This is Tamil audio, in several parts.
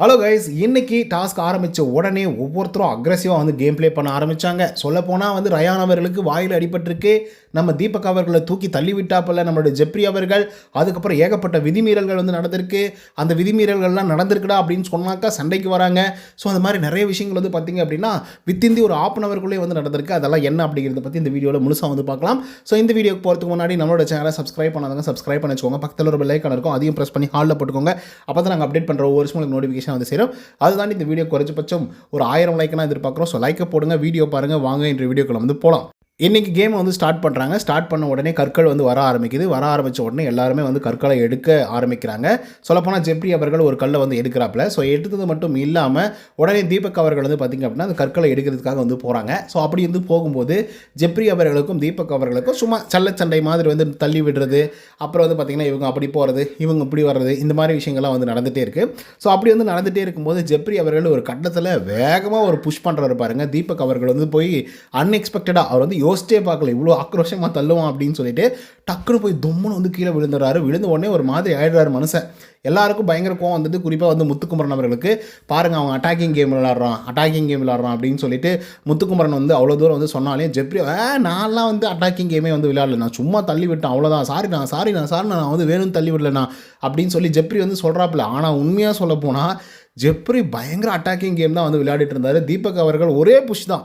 ஹலோ கைஸ் இன்னைக்கு டாஸ்க் ஆரம்பித்த உடனே ஒவ்வொருத்தரும் அக்ரஸிவாக வந்து கேம் ப்ளே பண்ண ஆரம்பித்தாங்க சொல்லப்போனால் வந்து ரயான் அவர்களுக்கு வாயில் அடிபட்டிருக்கு. நம்ம தீபக் அவர்களை தூக்கி தள்ளிவிட்டாப்பில் நம்மளுடைய ஜெப்ரி அவர்கள். அதுக்கப்புறம் ஏகப்பட்ட விதிமீறல்கள் வந்து நடந்திருக்கு. அந்த விதிமீறல்கள்லாம் நடந்திருக்குடா அப்படின்னு சொன்னாக்கா சண்டைக்கு வராங்க. ஸோ அந்த மாதிரி நிறைய விஷயங்கள் வந்து பார்த்தீங்க அப்படின்னா வித்திந்தி ஒரு ஆஃப் அன் அவருக்குள்ளே வந்து நடந்திருக்கு. அதெல்லாம் என்ன அப்படிங்கிறத பற்றி இந்த வீடியோவில் முழுசாக வந்து பார்க்கலாம். ஸோ இந்த வீடியோக்கு போகிறதுக்கு முன்னாடி நம்மளோட சேனலை சப்ஸ்கிரைப் பண்ணாதவங்க சப்ஸ்கிரைப் பண்ணி வச்சுக்கோங்க. பக்கத்தில் ஒரு பெல்லைக்கான இருக்கும். அதையும் ப்ரெஸ் பண்ணி ஹாலில் போட்டுக்கோங்க. அப்போ தான் நாங்கள் அப்டேட் பண்ணுற ஒவ்வொரு உங்களுக்கு நோட்டிஃபிகேஷன் வந்து சேரும். அதுதான் இந்த வீடியோ குறைஞ்சபட்சம் ஒரு ஆயிரம் லைக்னா எதிர்பார்க்குறோம். ஸோ லைக்கை போடுங்க வீடியோ பாருங்கள் வாங்க என்ற வீடியோக்குள்ள வந்து போகலாம் இன்றைக்கி கேமை வந்து ஸ்டார்ட் பண்ணுறாங்க ஸ்டார்ட் பண்ண உடனே கற்கள் வந்து வர ஆரம்பிக்குது. வர ஆரம்பித்த உடனே எல்லாருமே வந்து கற்களை எடுக்க ஆரம்பிக்கிறாங்க. சொல்லப்போனால் ஜெப்ரி அவர்கள் ஒரு கல்லை வந்து எடுக்கிறாப்புல. ஸோ எடுத்தது மட்டும் இல்லாமல் உடனே தீபக் அவர்கள் வந்து பார்த்திங்க அப்படின்னா அந்த கற்களை எடுக்கிறதுக்காக வந்து போகிறாங்க ஸோ அப்படி வந்து போகும்போது ஜெப்ரி அவர்களுக்கும் தீபக் அவர்களுக்கும் சும்மா சண்டை மாதிரி வந்து தள்ளி விடுறது. அப்புறம் வந்து பார்த்திங்கன்னா இவங்க அப்படி போகிறது இவங்க இப்படி வர்றது இந்த மாதிரி விஷயங்கள்லாம் வந்து நடந்துகிட்டே இருக்குது ஸோ அப்படி வந்து நடந்துகிட்டே இருக்கும்போது ஜெப்ரி அவர்கள் ஒரு கட்டத்தில் வேகமாக ஒரு புஷ் பண்ணுறாரு பாருங்க. தீபக் அவர்கள் வந்து போய் அன்எக்ஸ்பெக்டடாக அவர் வந்து யோசிச்சே பார்க்கல. இவ்வளோ ஆக்ரோஷமாக தள்ளுவான் அப்படின்னு சொல்லிட்டு டக்குன்னு போய் தும்முன்னு வந்து கீழே விழுந்துடுறாரு. விழுந்த உடனே ஒரு மாதிரி ஆயிடுறாரு மனுஷன். எல்லாருக்கும் பயங்கர கோவம் வந்தது. குறிப்பாக வந்து முத்துக்குமரன் அவர்களுக்கு. பாருங்கள் அவன் அட்டாக்கிங் கேம் விளாட்றான் அட்டாக்கிங் கேம் விளாட்றான் அப்படின்னு சொல்லிட்டு முத்துக்குமரன் வந்து அவ்வளோ தூரம் வந்து சொன்னாலே ஜெப்ரி நான்லாம் வந்து அட்டாக்கிங் கேமே வந்து விளையாடல. நான் சும்மா தள்ளி விட்டேன். அவ்வளோதான் சாரி நான் சாரி நான் சாரி நான். வந்து வேணும்னு தள்ளி விடலண்ணா அப்படின்னு சொல்லி ஜெப்ரி வந்து சொல்கிறாப்புல ஆனால் உண்மையாக சொல்ல போனால் ஜெப்ரி பயங்கர அட்டாக்கிங் கேம் தான் வந்து விளையாடிட்டு இருந்தார். தீபக் அவர்கள் ஒரே புஷ் தான்.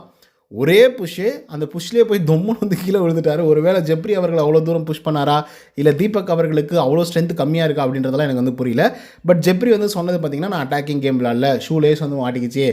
ஒரே புஷ்ஷு அந்த புஷ்லேயே போய் தொம்முன்னு வந்து கீழே விழுந்துட்டார். ஒருவேளை ஜெப்ரி அவர்கள் அவ்வளோ தூரம் புஷ் பண்ணாரா? இல்லை தீபக் அவர்களுக்கு அவ்வளோ ஸ்ட்ரென்த் கம்மியாக இருக்கா அப்படின்றதெல்லாம் எனக்கு வந்து புரியல. பட் ஜெப்ரி வந்து சொன்னது பார்த்தீங்கன்னா நான் அட்டாக்கிங் கேம் விளாடல ஷூ லேஸ் வந்து மாட்டிக்கிச்சு.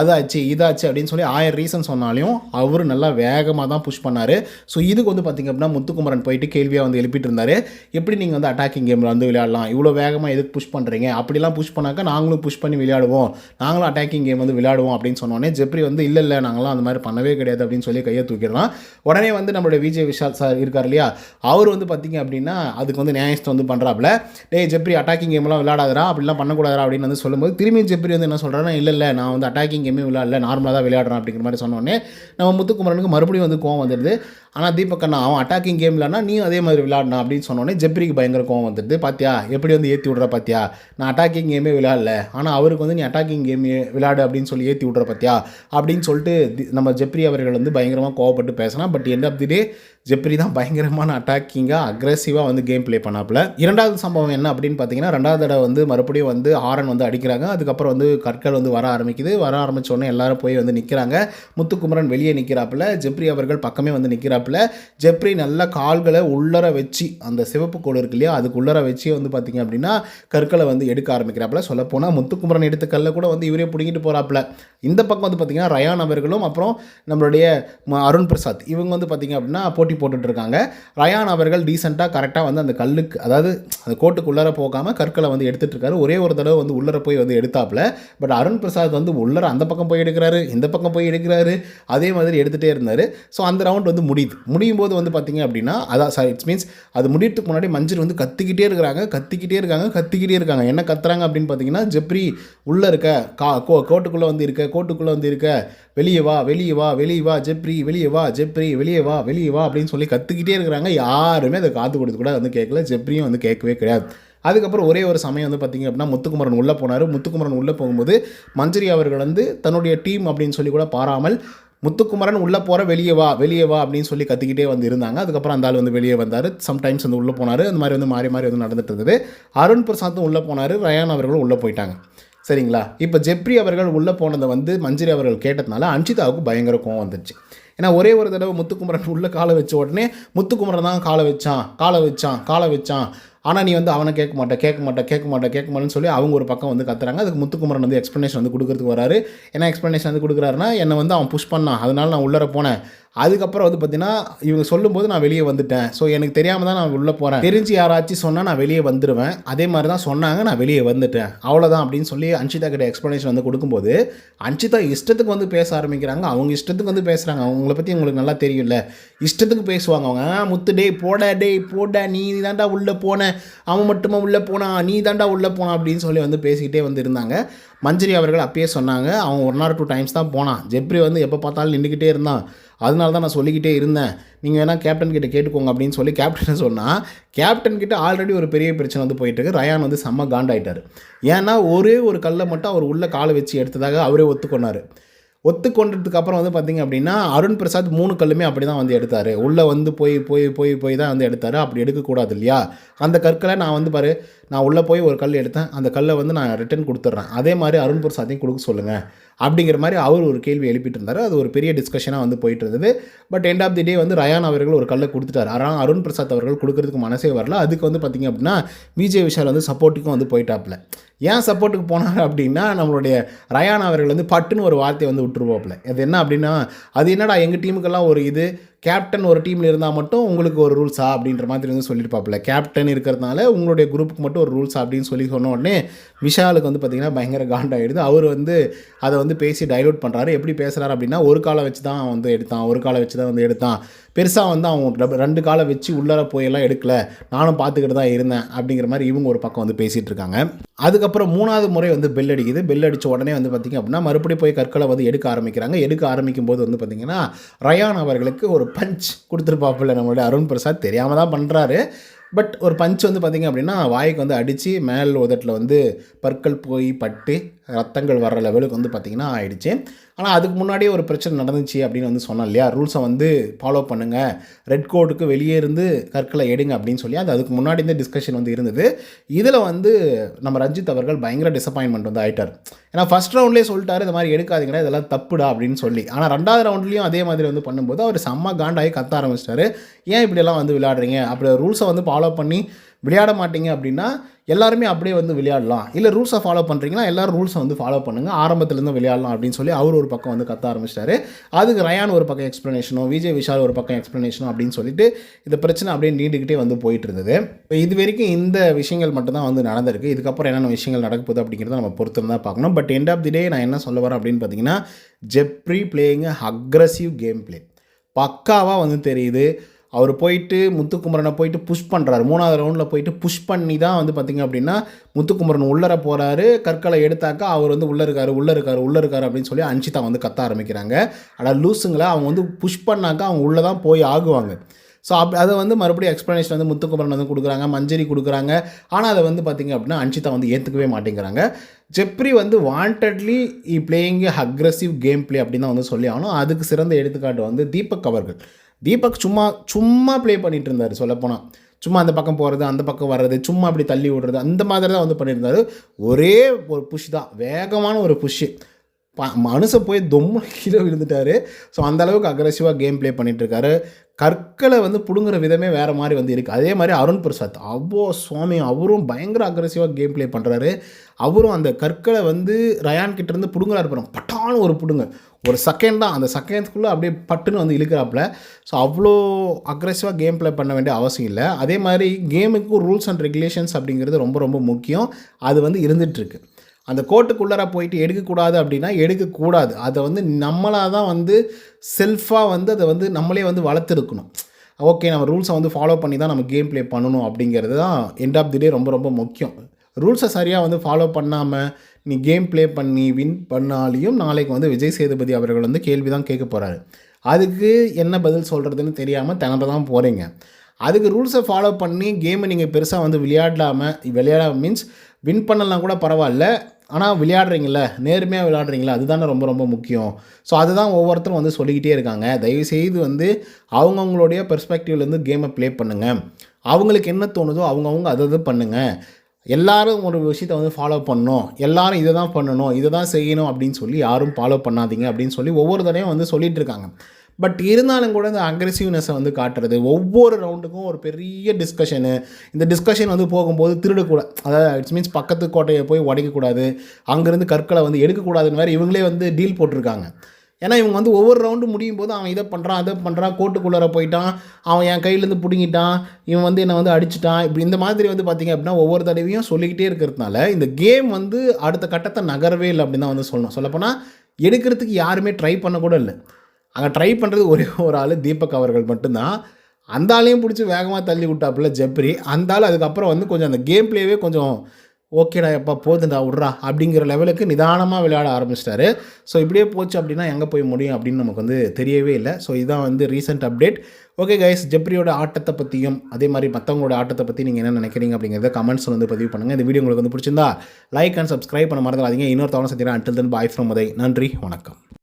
அதாச்சு இதாச்சு அப்படின்னு சொல்லி ஆயிரம் ரீசன் சொன்னாலையும் அவர் நல்லா வேகமாக தான் புஷ் பண்ணார். ஸோ இதுக்கு வந்து பார்த்திங்க அப்படின்னா முத்துக்குமரன் போயிட்டு கேள்வியாக வந்து எழுப்பிட்டு இருந்தார். எப்படி நீங்கள் வந்து அட்டாக்கிங் கேமில் வந்து விளையாடலாம்? இவ்வளோ வேகமாக எதுக்கு புஷ் பண்ணுறீங்க அப்படிலாம் புஷ் பண்ணாக்கா நாங்களும் புஷ் பண்ணி விளையாடுவோம். நாங்களும் அட்டாக்கிங் கேம் வந்து விளையாடுவோம் அப்படின்னு சொன்னோன்னே ஜெப்ரி வந்து இல்லை இல்லை நாங்களாம் அந்த மாதிரி பண்ணவே கிடையாது அப்படின்னு சொல்லி கையை தூக்கிடலாம். உடனே வந்து நம்மளுடைய விஜய் விஷால் சார் இருக்கார் இல்லையா? அவர் வந்து பார்த்திங்க அப்படின்னா அதுக்கு வந்து நியாயத்தை வந்து பண்ணுறாப்புல டேய் ஜெப்ரி அட்டாக்கிங் கேம்லாம் விளையாடாதரா அப்படிலாம் பண்ணக்கூடாதா அப்படின்னு வந்து சொல்லும்போது திரும்பி ஜெப்ரி வந்து என்ன சொல்கிறாருன்னா இல்லை இல்லை நான் வந்து அட்டாக்கிங் கேமே விளையாடல நார்மலாக தான் விளையாடுறேன் அப்படிங்கிற மாதிரி சொன்னோடனே நம்ம முத்துக்குமரனுக்கு மறுபடியும் வந்து கோவம் வந்துடுது. ஆனால் தீபக் அண்ணா அவன் அட்டாக்கிங் கேம் இல்லைனா நீ அதே மாதிரி விளையாடணும் அப்படின்னு சொன்னோடனே ஜெப்ரிக்கு பயங்கர கோவம் வந்துடுது. பார்த்தியா எப்படி வந்து ஏற்றி விட்ற பார்த்தியா நான் அட்டாக்கிங் கேமே விளையாடல. ஆனால் அவருக்கு வந்து நீ அட்டாக்கிங் கேம் விளையாடு அப்படின்னு சொல்லி ஏற்றி விட்ற பார்த்தியா அப்படின்னு சொல்லிட்டு நம்ம ஜெப்ரி அவர்கள் வந்து பயங்கரமாக கோவப்பட்டு பேசினா but end of the day Jeffrey தான் பயங்கரமான அட்டாக்கிங்காக அக்ரெசிவாக வந்து கேம் ப்ளே பண்ணாப்புல. இரண்டாவது சம்பவம் என்ன அப்படின்னு பார்த்தீங்கன்னா ரெண்டாவது தடவை வந்து மறுபடியும் வந்து ஆரன் வந்து அடிக்கிறாங்க. அதுக்கப்புறம் வந்து கற்கள் வந்து வர ஆரம்பிக்குது. வர ஆரம்பித்தோடனே எல்லாரும் போய் வந்து நிற்கிறாங்க முத்துக்குமரன் வெளியே நிற்கிறாப்புல ஜெப்ரி அவர்கள் பக்கமே வந்து நிற்கிறாப்புல ஜெப்ரி நல்ல கால்களை உள்ளர வச்சு அந்த சிவப்பு கோடு இருக்கு இல்லையா அதுக்கு உள்ளர வச்சு வந்து பார்த்தீங்க அப்படின்னா கற்களை வந்து எடுக்க ஆரம்பிக்கிறாப்புல. சொல்லப்போனால் முத்துக்குமரன் எடுத்த கல்லை கூட வந்து இவரே பிடிங்கிட்டு போகிறாப்புல இந்த பக்கம் வந்து பார்த்திங்கன்னா ரயான் அவர்களும் அப்புறம் நம்மளுடைய அருண் பிரசாத். இவங்க வந்து பார்த்திங்க அப்படின்னா போட்டி போட்டுட்டு இருக்காங்க ரயான் அவர்கள் டீசெண்டாக கரெக்டாக வந்து அந்த கல்லுக்கு அதாவது அந்த கோட்டுக்குள்ளர போகாமல் கற்களை வந்து எடுத்துகிட்ருக்காரு ஒரே ஒரு தடவை வந்து உள்ளர போய் வந்து எடுத்தாப்புல பட் அருண் பிரசாத் வந்து உள்ளர அந்த பக்கம் போய் எடுக்கிறாரு இந்த பக்கம் போய் எடுக்கிறாரு அதே மாதிரி எடுத்துகிட்டே இருந்தார். ஸோ அந்த ரவுண்ட் வந்து முடியுது. முடியும் போது வந்து பார்த்திங்க அப்படின்னா அதான் சாரி இட்ஸ் மீன்ஸ் அது முடியறதுக்கு முன்னாடி மஞ்சள் வந்து கத்திக்கிட்டே இருக்கிறாங்க கத்திக்கிட்டே இருக்காங்க கத்திக்கிட்டே இருக்காங்க. என்ன கத்துறாங்க அப்படின்னு பார்த்தீங்கன்னா ஜெப்ரி உள்ளே இருக்க கா கோ கோட்டுக்குள்ளே வந்து இருக்க கோட்டுக்குள்ளே வந்து இருக்க வெளியே வா வெளியே வா வெளியே வா ஜெப்ரி வெளியே வா ஜெப்ரி வெளியே வா வெளியே வா அப்படின்னு சொல்லி கற்றுக்கிட்டே இருக்கிறாங்க. யாருமே அதை காத்து கொடுத்து கூட வந்து கேட்கல. ஜெப்ரியும் வந்து கேட்கவே கிடையாது. அதுக்கப்புறம் ஒரே ஒரு சமயம் வந்து பார்த்திங்க அப்படின்னா முத்துக்குமரன் உள்ளே போனார். முத்துக்குமரன் உள்ளே போகும்போது மஞ்சரி அவர்கள் வந்து தன்னுடைய டீம் அப்படின்னு சொல்லி கூட பாராமல் முத்துக்குமரன் உள்ளே போகிற வெளியே வா வெளியே வா அப்படின்னு சொல்லி கத்திக்கிட்டே வந்து இருந்தாங்க. அதுக்கப்புறம் அந்த ஆள் வந்து வெளியே வந்தார். சம்டைம்ஸ் வந்து உள்ளே போனார். அந்த மாதிரி வந்து மாறி மாறி வந்து நடந்துட்டு இருந்தது. அருண் பிரசாத்தும் உள்ளே போனார். ரயான் அவர்களும் உள்ளே போயிட்டாங்க. சரிங்களா? இப்போ ஜெப்ரி அவர்கள் உள்ளே போனதை வந்து மஞ்சரி அவர்கள் கேட்டதுனால அன்ஷிதாவுக்கு பயங்கர கோவம் வந்துச்சு ஏன்னா ஒரே ஒரு தடவை முத்துக்குமரன் உள்ளே காலை வச்ச உடனே முத்துக்குமரன் தான் காலை வச்சான் காலை வச்சான் காலை வச்சான். ஆனால் நீ வந்து அவனை கேட்க மாட்டேன் கேட்க மாட்டேன் கேட்க மாட்டேன் கேட்க மாட்டேன்னு சொல்லி அவங்க ஒரு பக்கம் வந்து கத்துறாங்க. அதுக்கு முத்துக்குமரன் வந்து எக்ஸ்ப்ளனேஷன் வந்து கொடுக்குறதுக்கு வராரு. என்ன எக்ஸ்ப்ளனேஷன் வந்து கொடுக்குறாருன்னா என்னை வந்து அவன் புஷ் பண்ணான் அதனால நான் உள்ளர போனேன். அதுக்கப்புறம் வந்து பார்த்தீங்கன்னா இவங்க சொல்லும்போது நான் வெளியே வந்துட்டேன். ஸோ எனக்கு தெரியாமல் தான் நான் உள்ளே போகிறேன் தெரிஞ்சு யாராச்சும் சொன்னால் நான் வெளியே வந்துடுவேன் அதே மாதிரி தான் சொன்னாங்க நான் வெளியே வந்துட்டேன். அவ்வளோதான் அப்படின்னு சொல்லி அன்ஷிதா கிட்ட எக்ஸ்ப்ளனேஷன் வந்து கொடுக்கும்போது அன்ஷிதா இஷ்டத்துக்கு வந்து பேச ஆரம்பிக்கிறாங்க. அவங்க இஷ்டத்துக்கு வந்து பேசுகிறாங்க அவங்கள பற்றி உங்களுக்கு நல்லா தெரியும்ல. இஷ்டத்துக்கு பேசுவாங்க அவங்க. முத்து டேய் போட டேய் போட நீ தாண்டா உள்ளே போன. அவன் மட்டுமா உள்ளே போனான் நீ தாண்டா உள்ளே போனான் அப்படின்னு சொல்லி வந்து பேசிக்கிட்டே வந்து இருந்தாங்க மஞ்சரி அவர்கள் அப்பயே சொன்னாங்க அவன் ஒன் ஆர் டூ டைம்ஸ் தான் போனான். ஜெப்ரி வந்து எப்போ பார்த்தாலும் நின்றுக்கிட்டே இருந்தான். அதனால தான் நான் சொல்லிக்கிட்டே இருந்தேன். நீங்கள் வேணால் கேப்டன் கிட்ட கேட்டுக்கோங்க அப்படின்னு சொல்லி கேப்டன் சொன்னால் கேப்டன் கிட்ட ஆல்ரெடி ஒரு பெரிய பிரச்சனை வந்து போயிட்டு இருக்கு. ரயான் வந்து செம்ம காண்டாயிட்டார். ஏன்னா ஒரே ஒரு கல்லை மட்டும் அவர் உள்ள காலை வச்சு எடுத்ததாக அவரே ஒத்துக்கொண்டார். ஒத்துக்கொண்டதுக்கு அப்புறம் வந்து பார்த்தீங்க அப்படின்னா அருண் பிரசாத் மூணு கல்லுமே அப்படி தான் வந்து எடுத்தார். உள்ளே வந்து போய் போய் போய் போய் தான் வந்து எடுத்தார். அப்படி எடுக்கக்கூடாது இல்லையா? அந்த கற்களை நான் வந்து பாரு நான் உள்ளே போய் ஒரு கல் எடுத்தேன். அந்த கல்லை வந்து நான் ரிட்டர்ன் கொடுத்துட்றேன். அதே மாதிரி அருண் பிரசாத்தையும் கொடுக்க சொல்லுங்கள் அப்படிங்கிற மாதிரி அவர் ஒரு கேள்வி எழுப்பிட்டு இருந்தார் அது ஒரு பெரிய டிஸ்கஷனாக வந்து போயிட்டு இருந்தது but end of the day வந்து ரயான் அவர்கள் ஒரு கல்லை கொடுத்துட்டார். ஆனால் அருண் பிரசாத் அவர்கள் கொடுக்கறதுக்கு மனசே வரல. அதுக்கு வந்து பார்த்திங்க அப்படின்னா விஜய் விஷால் வந்து சப்போர்ட்டுக்கும் வந்து போயிட்டாப்ல ஏன் சப்போர்ட்டுக்கு போனார் அப்படின்னா நம்மளுடைய ரயான் அவர்கள் வந்து பட்டுன்னு ஒரு வார்த்தையை வந்து விட்டுருவோப்ல அது என்ன அப்படின்னா அது என்னடா எங்கள் டீமுக்கெல்லாம் ஒரு இது? கேப்டன் ஒரு டீமில் இருந்தால் மட்டும் உங்களுக்கு ஒரு ரூல்ஸா அப்படின்ற மாதிரி வந்து சொல்லியிருப்பாப்புல கேப்டன் இருக்கிறதுனால உங்களுடைய குரூப்புக்கு மட்டும் ஒரு ரூல்ஸ் அப்படின்னு சொல்லி சொன்ன உடனே விஷாலுக்கு வந்து பார்த்திங்கன்னா பயங்கர காண்டாயிடுது. அவர் வந்து அதை வந்து பேசி டைலூட் பண்ணுறாரு எப்படி பேசுகிறாரு அப்படின்னா ஒரு காலை வச்சு தான் வந்து எடுத்தான். ஒரு காலை வச்சு தான் வந்து எடுத்தான். பெருசாக வந்து அவன் ரெண்டு காலை வச்சு உள்ளார போயெல்லாம் எடுக்கல. நானும் பார்த்துக்கிட்டு தான் இருந்தேன் அப்படிங்கிற மாதிரி இவங்க ஒரு பக்கம் வந்து பேசிகிட்டு இருக்காங்க. அதுக்கப்புறம் மூணாவது முறை வந்து பெல் அடிக்குது. பெல் அடித்த உடனே வந்து பார்த்திங்க அப்படின்னா மறுபடியும் போய் கற்களை வந்து எடுக்க ஆரம்பிக்கிறாங்க. எடுக்க ஆரம்பிக்கும் போது வந்து பார்த்திங்கன்னா ரயான் அவர்களுக்கு ஒரு ஒரு பஞ்ச் கொடுத்துருப்பாப்புல நம்மளுடைய அருண் பிரசாத். தெரியாமல் தான் பண்ணுறாரு பட் ஒரு பஞ்ச் வந்து பார்த்திங்க அப்படின்னா வாய்க்கு வந்து அடித்து மேல் உதட்டில் வந்து பற்கள் போய் பட்டு ரத்தங்கள் வர்ற லெவலுக்கு வந்து பார்த்திங்கன்னா ஆயிடுச்சு. ஆனால் அதுக்கு முன்னாடியே ஒரு பிரச்சனை நடந்துச்சு அப்படின்னு வந்து சொன்னோம் இல்லையா? ரூல்ஸை வந்து ஃபாலோ பண்ணுங்கள் ரெட் கோடுக்கு வெளியே இருந்து கற்களை எடுங்க அப்படின்னு சொல்லி அது அதுக்கு முன்னாடி இந்த டிஸ்கஷன் வந்து இருந்தது. இதில் வந்து நம்ம ரஞ்சித் அவர்கள் பயங்கர டிசப்பாயின்மெண்ட் வந்து ஆகிட்டார் ஏன்னா ஃபஸ்ட் ரவுண்ட்லேயே சொல்லிட்டாரு இந்த மாதிரி எடுக்காதீங்கடா இதெல்லாம் தப்புடா அப்படின்னு சொல்லி. ஆனால் ரெண்டாவது ரவுண்ட்லேயும் அதே மாதிரி வந்து பண்ணும்போது அவர் செம்ம காண்டாகி கத்த ஆரம்பிச்சிட்டாரு. ஏன் இப்படியெல்லாம் வந்து விளையாடுறீங்க? அப்படி ரூல்ஸை வந்து ஃபாலோ பண்ணி விளையாட மாட்டீங்க அப்படின்னா எல்லாருமே அப்படியே வந்து விளையாடலாம். இல்லை ரூல்ஸை ஃபாலோ பண்ணுறீங்கன்னா எல்லாரும் ரூல்ஸை வந்து ஃபாலோ பண்ணுங்கள் ஆரம்பத்துலேருந்து விளையாடலாம் அப்படின்னு சொல்லி அவர் ஒரு பக்கம் வந்து கத்த ஆரம்பிச்சிட்டாரு. அதுக்கு ரயான் ஒரு பக்கம் எக்ஸ்ப்ளனேஷனோ விஜய் விஷால் ஒரு பக்கம் எக்ஸ்ப்ளனேஷனோ அப்படின்னு சொல்லிட்டு இந்த பிரச்சனை அப்படியே நீண்டுக்கிட்டே வந்து போயிட்டு இருந்தது. இப்போ இது வரைக்கும் இந்த விஷயங்கள் மட்டும்தான் வந்து நடந்திருக்கு. இதுக்கப்புறம் என்னென்ன விஷயங்கள் நடக்க போகுது அப்படிங்கிறத நம்ம பொறுத்து தான் பார்க்கணும். But end of the day நான் என்ன சொல்ல வரேன் அப்படின்னு பார்த்தீங்கன்னா Jeffrey playing aggressive game play பக்காவாக வந்து தெரியுது. அவர் போயிட்டு முத்துக்குமரனை போயிட்டு புஷ் பண்ணுறாரு மூணாவது ரவுண்டில் போயிட்டு புஷ் பண்ணி தான் வந்து பார்த்திங்க அப்படின்னா முத்துக்குமரன் உள்ளர போகிறாரு கற்களை எடுத்தாக்கா அவர் வந்து உள்ளே இருக்காரு உள்ளே இருக்காரு உள்ளே இருக்காரு அப்படின்னு சொல்லி அன்ஷிதா வந்து கத்த ஆரம்பிக்கிறாங்க. ஆனால் லூஸுங்களை அவங்க வந்து புஷ் பண்ணாக்கா அவங்க உள்ளே தான் போய் ஆகுவாங்க. ஸோ அப் அதை வந்து மறுபடியும் எக்ஸ்ப்ளனேஷன் வந்து முத்துக்குமரன் வந்து கொடுக்குறாங்க மஞ்சரி கொடுக்குறாங்க. ஆனால் அதை வந்து பார்த்திங்க அப்படின்னா அன்ஷிதா வந்து ஏற்றுக்கவே மாட்டேங்கிறாங்க. ஜெப்ரி வந்து wantedly a playing aggressive game play அப்படின்னு தான் வந்து சொல்லி ஆகணும். அதுக்கு சிறந்த எடுத்துக்காட்டு வந்து தீபக் அவர்கள். தீபக் சும்மா சும்மா ப்ளே பண்ணிட்டு இருந்தார் சொல்லப்போனால் சும்மா அந்த பக்கம் போகிறது அந்த பக்கம் வர்றது சும்மா அப்படி தள்ளி விடுறது அந்த மாதிரி தான் வந்து பண்ணியிருந்தாரு ஒரே ஒரு புஷ் தான். வேகமான ஒரு புஷ்ஷு மனுஷன் போய் தொம்மு கீழே விழுந்துட்டாரு. ஸோ அந்தளவுக்கு அக்ரெசிவாக கேம் ப்ளே பண்ணிகிட்ருக்காரு கற்களை வந்து பிடுங்குற விதமே வேறு மாதிரி வந்து இருக்குது அதே மாதிரி அருண் பிரசாத். அவ்வளோ சுவாமி அவரும் பயங்கர அக்ரெசிவாக கேம் ப்ளே பண்ணுறாரு அவரும் அந்த கற்களை வந்து ரயான் கிட்டேருந்து பிடுங்குறாரு பாருங்க. பட்டான்னு ஒரு பிடுங்க. ஒரு செகண்ட் தான். அந்த செகண்ட்ஸ்குள்ளே அப்படியே பட்டுன்னு வந்து இழுக்கிறாப்புல. ஸோ அவ்வளோ அக்ரெசிவாக கேம் ப்ளே பண்ண வேண்டிய அவசியம் இல்லை. அதே மாதிரி கேமுக்கு ரூல்ஸ் அண்ட் ரெகுலேஷன்ஸ் அப்படிங்கிறது ரொம்ப ரொம்ப முக்கியம். அது வந்து இருந்துகிட்ருக்கு அந்த கோட்டுக்குள்ளார போயிட்டு எடுக்கக்கூடாது அப்படின்னா எடுக்கக்கூடாது. அதை வந்து நம்மளாக தான் வந்து செல்ஃபாக வந்து அதை வந்து நம்மளே வந்து வளர்த்துருக்கணும். ஓகே நம்ம ரூல்ஸை வந்து ஃபாலோ பண்ணி தான் நம்ம கேம் ப்ளே பண்ணணும் அப்படிங்கிறது தான் எண்ட் ஆஃப் தி டே ரொம்ப ரொம்ப முக்கியம். ரூல்ஸை சரியாக வந்து ஃபாலோ பண்ணாமல் நீ கேம் ப்ளே பண்ணி வின் பண்ணாலையும் நாளைக்கு வந்து விஜய் சேதுபதி அவர்கள் வந்து கேள்வி தான் கேட்க போகிறாரு அதுக்கு என்ன பதில் சொல்கிறதுன்னு தெரியாமல் திணற தான் போகிறீங்க அதுக்கு ரூல்ஸை ஃபாலோ பண்ணி கேமை நீங்கள் பெருசாக வந்து விளையாடலாமல் விளையாட மீன்ஸ் வின் பண்ணலாம் கூட பரவாயில்ல. ஆனால் விளையாடுறீங்கள நேர்மையாக விளையாடுறீங்களா அதுதானே ரொம்ப ரொம்ப முக்கியம். ஸோ அதுதான் ஒவ்வொருத்தரும் வந்து சொல்லிக்கிட்டே இருக்காங்க. தயவுசெய்து வந்து அவங்கவுங்களுடைய பெர்ஸ்பெக்டிவ்லேருந்து கேமை ப்ளே பண்ணுங்கள் அவங்களுக்கு என்ன தோணுதோ அவங்கவுங்க அதை இது பண்ணுங்கள் எல்லாரும் ஒரு விஷயத்தை வந்து ஃபாலோ பண்ணணும். எல்லாரும் இதை தான் பண்ணணும் இதை தான் செய்யணும் அப்படின்னு சொல்லி யாரும் ஃபாலோ பண்ணாதீங்க அப்படின்னு சொல்லி ஒவ்வொரு தடையும் வந்து சொல்லிகிட்டு இருக்காங்க. பட் இருந்தாலும் கூட இந்த அக்ரெசிவ்னஸை வந்து காட்டுறது. ஒவ்வொரு ரவுண்டுக்கும் ஒரு பெரிய டிஸ்கஷனு இந்த டிஸ்கஷன் வந்து போகும்போது திருடக்கூடாது அதாவது இட்ஸ் மீன்ஸ் பக்கத்து கோட்டையை போய் உடைக்கக்கூடாது. அங்கேருந்து கற்களை வந்து எடுக்கக்கூடாதுன்னு வேறு இவங்களே வந்து டீல் போட்டிருக்காங்க. ஏன்னா இவங்க வந்து ஒவ்வொரு ரவுண்டு முடியும் போது அவன் இதை பண்ணுறான் அதை பண்ணுறான் கோட்டுக்குள்ளார போயிட்டான் அவன் என் கையிலேருந்து பிடுங்கிட்டான் இவன் வந்து என்னை வந்து அடிச்சிட்டான். இப்படி இந்த மாதிரி வந்து பார்த்திங்க அப்படின்னா ஒவ்வொரு தடவையும் சொல்லிக்கிட்டே இருக்கிறதுனால இந்த கேம் வந்து அடுத்த கட்டத்தை நகரவே இல்லை அப்படின்னு தான் வந்து சொல்லணும். சொல்லப்போனால் எடுக்கிறதுக்கு யாருமே ட்ரை பண்ண கூட இல்லை. அங்கே ட்ரை பண்ணுறது ஒரே ஒரு ஆள் தீபக் அவர்கள் மட்டும்தான். அந்த ஆளையும் பிடிச்சி வேகமாக தள்ளி விட்டாப்புல ஜெப்ரி. அந்த ஆள் அதுக்கப்புறம் வந்து கொஞ்சம் அந்த கேம் பிளேவே கொஞ்சம் ஓகேடா எப்பா போதுண்டா விட்றா அப்படிங்கிற லெவலுக்கு நிதானமாக விளையாட ஆரம்பிச்சிட்டாரு. ஸோ இப்படியே போச்சு அப்படின்னா எங்கே போய் முடியும் அப்படின்னு நமக்கு வந்து தெரியவே இல்லை. ஸோ இதுதான் வந்து ரீசெண்ட் அப்டேட் ஓகே கைஸ் ஜெப்ரியோட ஆட்டத்தை பற்றியும் அதே மாதிரி மற்றவங்களோட ஆட்டத்தை பற்றி நீங்கள் என்ன நினைக்கிறீங்க அப்படிங்கிறத கமெண்ட்ஸ் வந்து பதிவு பண்ணுங்கள் இந்த வீடியோ உங்களுக்கு வந்து பிடிச்சிருந்தா லைக் அண்ட் சப்ஸ்கிரைப் பண்ண மறந்துடாதீங்க. இன்னொரு தவணை சந்திக்கிறேன். அன்டில் தன் பாய் ஃப்ரம் உதை நன்றி வணக்கம்.